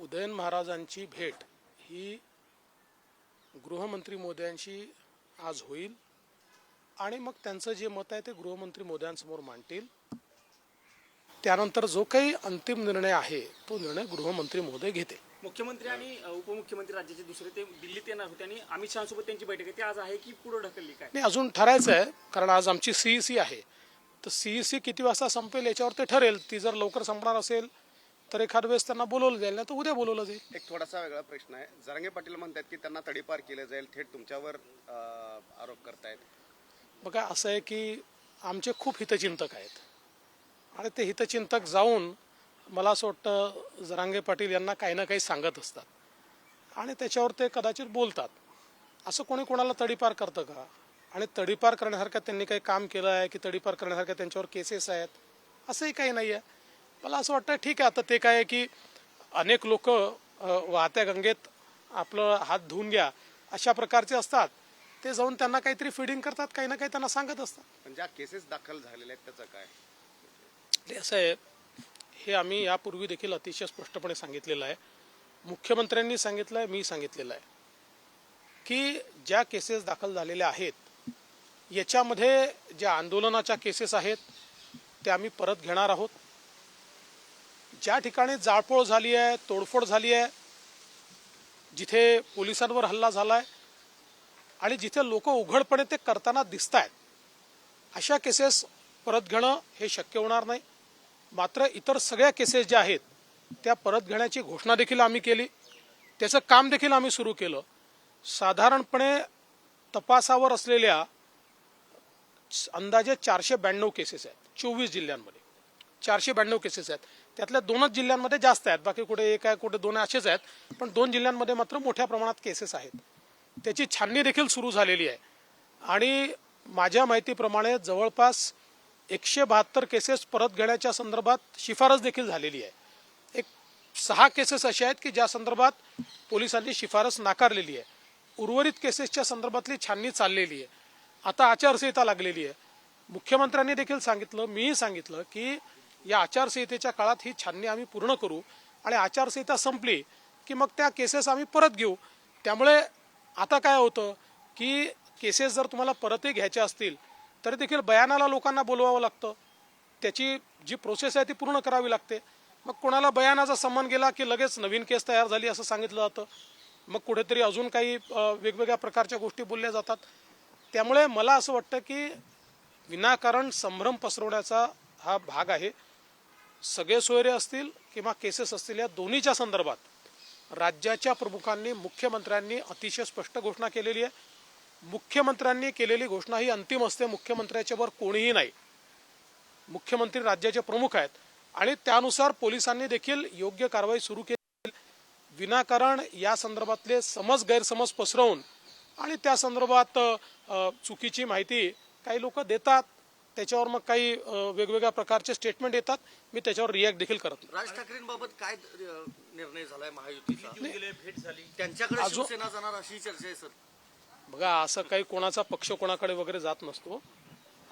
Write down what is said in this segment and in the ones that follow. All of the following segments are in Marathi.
उदयन महाराजांची भेट ही गृहमंत्री मोदयांशी आज होईल. आणि मग त्यांचं जे मत आहे ते गृहमंत्री मोदयांसमोर मांडतील. त्यानंतर जो काही अंतिम निर्णय आहे तो निर्णय गृहमंत्री महोदय घेते मुख्यमंत्री आणि उपमुख्यमंत्री राज्याचे दुसरे ते दिल्लीत येणार होते आणि अमित शहासोबत त्यांची बैठक आहे. ती आज आहे की पुढे ढकलली काय? नाही अजून ठरायचं आहे कारण आज आमची सीईसी आहे. तर सीईसी किती वाजता संपेल याच्यावर ते ठरेल. ती जर लवकर संपणार असेल तर एखाद वेळेस त्यांना बोलवलं जाईल नाही तर उद्या बोलवलं जाईल. एक थोडासा वेगळा प्रश्न आहे. जरांगे पाटील म्हणतात की त्यांना तडीपार केलं जाईल थेट तुमच्यावर अं, आरोप करतायत. बघा असं आहे की आमचे खूप हितचिंतक आहेत. आणि ते हितचिंतक जाऊन मला असं वाटतं जरांगे पाटील यांना काही ना काही सांगत असतात. आणि त्याच्यावर ते कदाचित बोलतात. असं कोणी कोणाला तडीपार करतं का? आणि तडीपार करण्यासारखं त्यांनी काही काम केलं आहे की तडीपार करण्यासारख्या त्यांच्यावर केसेस आहेत? असंही काही नाही आहे मला असं वाटतं ठीक आहे आता ते काय आहे की अनेक लोक वाहत्या गंगेत आपलं हात धुवून घ्या अशा प्रकारचे असतात. ते जाऊन त्यांना काहीतरी फिडिंग करतात काही ना काही त्यांना सांगत असतात. पण ज्या केसेस दाखल झालेल्या आहेत त्याचं काय? ते असं आहे हे आम्ही यापूर्वी देखील अतिशय स्पष्टपणे सांगितलेलं आहे. मुख्यमंत्र्यांनी सांगितलं आहे मी सांगितलेलं आहे. की ज्या केसेस दाखल झालेल्या आहेत याच्यामध्ये ज्या आंदोलनाच्या केसेस आहेत त्या आम्ही परत घेणार आहोत. ज्या ठिकाणी जाळपोळ झाली आहे तोडफोड झाली आहे जिथे पोलिसांवर हल्ला झाला आहे आणि जिथे लोक उघडपणे ते करताना दिसत आहेत अशा केसेस परत घेणं हे शक्य होणार नाही. मात्र इतर सगळ्या केसेस ज्या आहेत त्या परत घेण्याची घोषणा देखील आम्ही केली. त्याचं काम देखील आम्ही सुरू केलं. साधारणपणे तपासावर असलेल्या अंदाजे चारशे ब्याण्णव केसेस आहेत चोवीस जिल्ह्यांमध्ये. चारशे ब्याण्णव केसेस आहेत. त्यातल्या दोनच जिल्ह्यांमध्ये जास्त आहेत. बाकी कुठे एक आहे कुठे दोन असेच आहेत. पण दोन जिल्ह्यांमध्ये मात्र मोठ्या प्रमाणात केसेस आहेत. त्याची छाननी देखील सुरू झालेली आहे. आणि माझ्या माहितीप्रमाणे जवळपास एकशे बहात्तर केसेस परत घेण्याच्या संदर्भात शिफारस देखील झालेली आहे. एक सहा केसेस अशा आहेत की ज्या संदर्भात पोलिसांनी शिफारस नाकारलेली आहे. उर्वरित केसेसच्या संदर्भातली छाननी चाललेली आहे. आता आचारसंहिता लागलेली आहे. मुख्यमंत्र्यांनी देखील सांगितलं मीही सांगितलं की या आचारसंहितेच्या काळात ही छाननी आम्ही पूर्ण करू आणि आचारसंहिता संपली की मग त्या केसेस आम्ही परत घेऊ. त्यामुळे आता काय होतं की केसेस जर तुम्हाला परतही घ्यायच्या असतील तरी देखील बयानाला लोकांना बोलवावं लागतं. त्याची जी प्रोसेस आहे ती पूर्ण करावी लागते. मग कोणाला बयानाचा सन्मान गेला की लगेच नवीन केस तयार झाली असं सांगितलं जातं. मग कुठेतरी अजून काही वेगवेगळ्या प्रकारच्या गोष्टी बोलल्या जातात. त्यामुळे मला असं वाटतं की विनाकारण संभ्रम पसरवण्याचा हा भाग आहे. सगळे सोयरे असतील किंवा केसेस असतील या दोन्हीच्या संदर्भात राज्याच्या प्रमुखांनी मुख्यमंत्र्यांनी अतिशय स्पष्ट घोषणा केलेली आहे. मुख्यमंत्र्यांनी केलेली घोषणा ही अंतिम असते. मुख्यमंत्र्याच्यावर कोणीही नाही. मुख्यमंत्री राज्याचे प्रमुख आहेत. आणि त्यानुसार पोलिसांनी देखील योग्य कारवाई सुरू केली. विनाकारण या संदर्भातले समज गैरसमज पसरवून आणि त्या संदर्भात चुकीची माहिती काही लोक देतात. त्याच्यावर मग काही वेगवेगळ्या प्रकारचे स्टेटमेंट येतात. मी त्याच्यावर रिॲक्ट देखील करत नाही. राज ठाकरेंबाबत काय निर्णय झालाय महायुतीचा? भेट झाली. त्यांच्याकडे अजून- शिवसेना जाणार अशी चर्चा आहे सर. बघा असं काही कोणाचा पक्ष कोणाकडे वगैरे जात नसतो.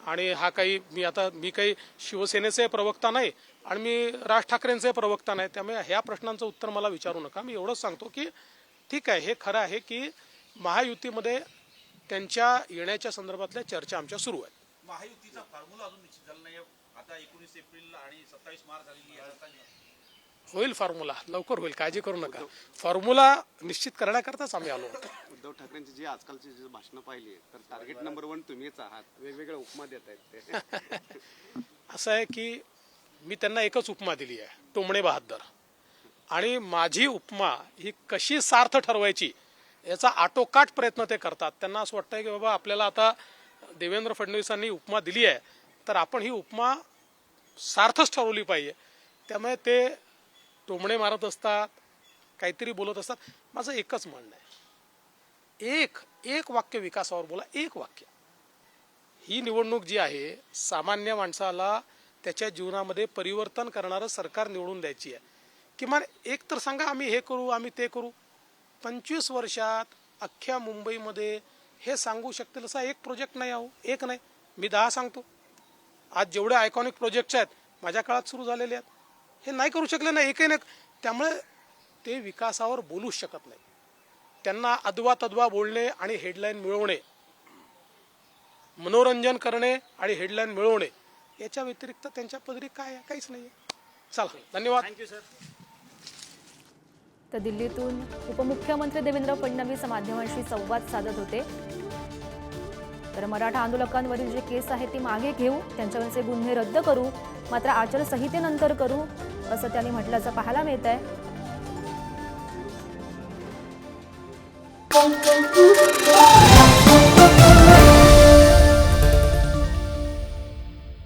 आणि हा काही मी आता मी काही शिवसेनेचे प्रवक्ता नाही आणि मी राज ठाकरेंचे प्रवक्ता नाही. त्यामुळे ह्या प्रश्नांचं उत्तर मला विचारू नका. मी एवढंच सांगतो की ठीक आहे हे खरं आहे की महायुतीमध्ये त्यांच्या येण्याच्या संदर्भातल्या चर्चा आमच्या सुरू आहेत. महायुतीचा फॉर्म्युला अजून निश्चित झाला नाही आता एकोणीस एप्रिल आणि सत्तावीस मार्च झालेली आहे. होईल फॉर्म्युला लवकर होईल. काळजी करू नका. फॉर्म्युला निश्चित करण्याकरताच आम्ही आलो होतो. उद्धव ठाकरेंची जी आजकालची जी भाषणं पाहिली तर टार्गेट नंबर वन तुम्हीच आहात. वेगवेगळ्या उपमा देत आहेत ते. असं आहे की मी त्यांना एकच उपमा दिली आहे टोमणे बहादर. आणि माझी उपमा ही कशी सार्थ ठरवायची याचा आटोकाट प्रयत्न ते करतात. त्यांना असं वाटतं की बाबा आपल्याला आता देवेंद्र फडणवीसांनी उपमा दिली आहे तर आपण ही उपमा सार्थच ठरवली पाहिजे. त्यामुळे ते टोमणे मारत असतात काहीतरी बोलत असतात. माझं एकच म्हणणं आहे. एक एक वाक्य विकासावर बोला एक वाक्य. ही निवडणूक जी आहे सामान्य माणसाला त्याच्या जीवनामध्ये परिवर्तन करणारं सरकार निवडून द्यायची आहे. किमान एक तर सांगा आम्ही हे करू आम्ही ते करू. पंचवीस वर्षात अख्ख्या मुंबईमध्ये हे सांगू शकतील असा एक प्रोजेक्ट नाही आहो एक नाही. मी दहा सांगतो. आज जेवढे आयकॉनिक प्रोजेक्ट्स आहेत माझ्या काळात सुरू झालेले आहेत हे नाही करू शकले ना एकही नाही. त्यामुळे ते विकासावर बोलूच शकत नाही. त्यांना अदवा तद्वा बोलणे आणि हेडलाईन मिळवणे मनोरंजन करणे आणि हेडलाईन मिळवणे याच्या व्यतिरिक्त त्यांच्या पदरी काय आहे? काहीच नाही आहे चला धन्यवाद. थँक्यू सर तर दिल्लीतून उपमुख्यमंत्री देवेंद्र फडणवीस माध्यमांशी संवाद साधत होते. तर मराठा आंदोलकांवरील जे केस आहे ती मागे घेऊ त्यांच्यावरचे गुन्हे रद्द करू मात्र आचारसंहितेनंतर करू असं त्यांनी म्हटल्याचं पाहायला मिळत आहे